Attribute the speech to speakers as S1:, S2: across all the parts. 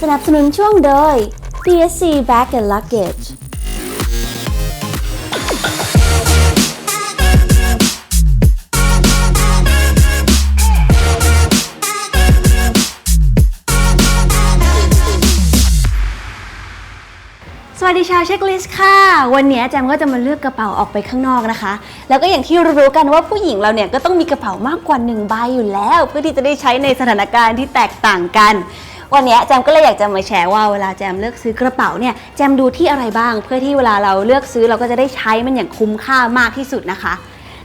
S1: สนับสนุนช่วงโดย DSC Bag and Luggage สวัสดีชาวเช็คลิสต์ค่ะ วันนี้แจมก็จะมาเลือกกระเป๋าออกไปข้างนอกนะคะ แล้วก็อย่างที่รู้ๆกันว่าผู้หญิงเราเนี่ยก็ต้องมีกระเป๋ามากกว่าหนึ่งใบอยู่แล้ว เพื่อที่จะได้ใช้ในสถานการณ์ที่แตกต่างกัน วันนี้แจมก็เลยอยากจะมาแชร์ว่าเวลาแจมเลือกซื้อกระเป๋าเนี่ยแจมดูที่อะไรบ้าง เพื่อที่เวลาเราเลือกซื้อเราก็จะได้ใช้มันอย่างคุ้มค่ามากที่สุดนะคะ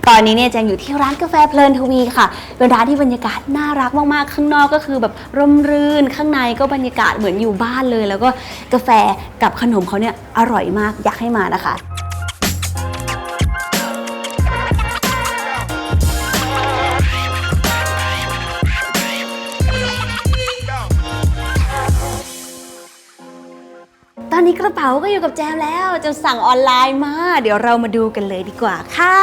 S1: ตอนนี้เนี่ยแจงอยู่ที่ร้านกาแฟเพลินทวีค่ะเป็นร้านที่บรรยากาศน่ารักมากๆข้างนอกก็คือแบบร่มรื่น ข้างในก็บรรยากาศเหมือนอยู่บ้านเลย แล้วก็กาแฟกับขนมเขาเนี่ยอร่อยมากอยากให้มานะคะ อนนี้กระเป๋าก็อยู่กับแจมแล้ว จะสั่งออนไลน์มา เดี๋ยวเรามาดูกันเลยดีกว่าค่ะ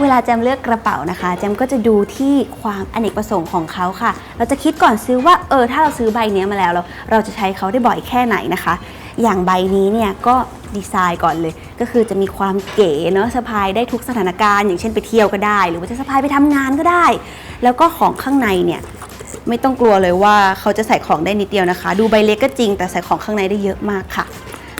S1: เวลาแจมเลือกกระเป๋านะคะ แจมก็จะดูที่ความอเนกประสงค์ของเขาค่ะ เราจะคิดก่อนซื้อว่าเออถ้าเราซื้อใบเนี้ยมาแล้วเราเราจะใช้เขาได้บ่อยแค่ไหนนะคะ อย่างใบนี้เนี่ยก็ดีไซน์ก่อนเลย ก็คือจะมีความเก๋เนาะสะพายได้ทุกสถานการณ์ อย่างเช่นไปเที่ยวก็ได้ หรือว่าจะสะพายไปทำงานก็ได้ แล้วก็ของข้างในเนี่ยไม่ต้องกลัวเลยว่าเขาจะใส่ของได้นิดเดียวนะคะ ดูใบเล็กก็จริง แต่ใส่ของข้างในได้เยอะมากค่ะ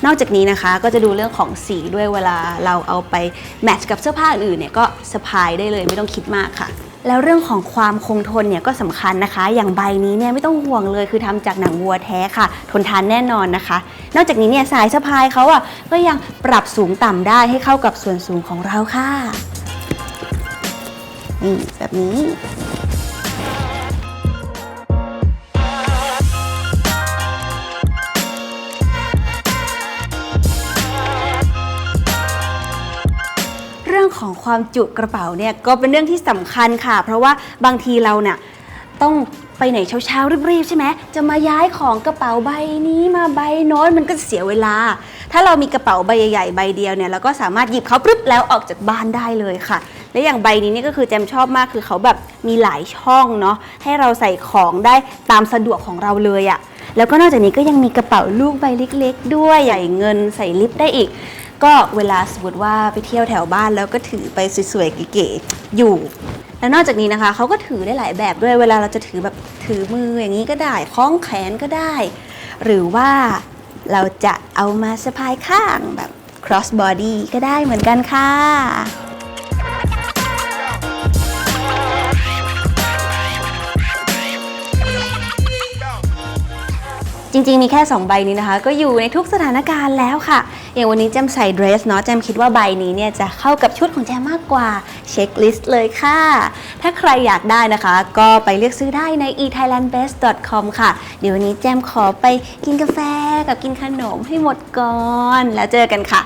S1: นอกจากนี้นะคะก็จะดูเรื่องของสีด้วยเวลาเราเอาไปแมทช์กับเสื้อผ้าอื่นเนี่ยก็สะพายได้เลยไม่ต้องคิดมากค่ะ แล้วเรื่องของความคงทนเนี่ยก็สำคัญนะคะ อย่างใบนี้เนี่ยไม่ต้องห่วงเลยคือทำจากหนังวัวแท้ค่ะ ทนทานแน่นอนนะคะ นอกจากนี้เนี่ยสายสะพายเขาอะก็ยังปรับสูงต่ำได้ให้เข้ากับส่วนสูงของเราค่ะนี่แบบนี้ ของความจุกระเป๋าเนี่ยก็เป็นเรื่องที่สำคัญค่ะ เพราะว่าบางทีเราเนี่ยต้องไปไหนเช้าๆรีบๆใช่ไหมจะมาย้ายของกระเป๋าใบนี้มาใบโน้นมันก็เสียเวลา ถ้าเรามีกระเป๋าใบใหญ่ๆใบเดียวเนี่ยเราก็สามารถหยิบเขาปุ๊บแล้วออกจากบ้านได้เลยค่ะ และอย่างใบนี้เนี่ยก็คือแจมชอบมากคือเขาแบบมีหลายช่องเนาะให้เราใส่ของได้ตามสะดวกของเราเลยอะแล้วก็นอกจากนี้ก็ยังมีกระเป๋าลูกใบเล็ก ๆ ด้วยใหญ่เงินใส่ลิปได้อีก ก็เวลาสมมติว่าไปเที่ยวแถวบ้านแล้วก็ถือไปสวยๆเก๋ๆอยู่ และนอกจากนี้นะคะเขาก็ถือได้หลายแบบด้วยเวลาเราจะถือแบบถือมืออย่างนี้ก็ได้คล้องแขนก็ได้ หรือว่าเราจะเอามาสะพายข้างแบบ cross body ก็ได้เหมือนกันค่ะ จริงๆ มีแค่ 2 ใบนี้นะคะ ก็อยู่ในทุกสถานการณ์แล้วค่ะ อย่างวันนี้แจมใส่เดรสเนาะแจมคิดว่าใบนี้เนี่ยจะเข้ากับชุดของแจมมากกว่าเช็คลิสต์เลยค่ะ ถ้าใครอยากได้นะคะ ก็ไปเลือกซื้อได้ใน ethailandbest.com ค่ะ เดี๋ยววันนี้แจมขอไปกินกาแฟกับกินขนมให้หมดก่อน แล้วเจอกันค่ะ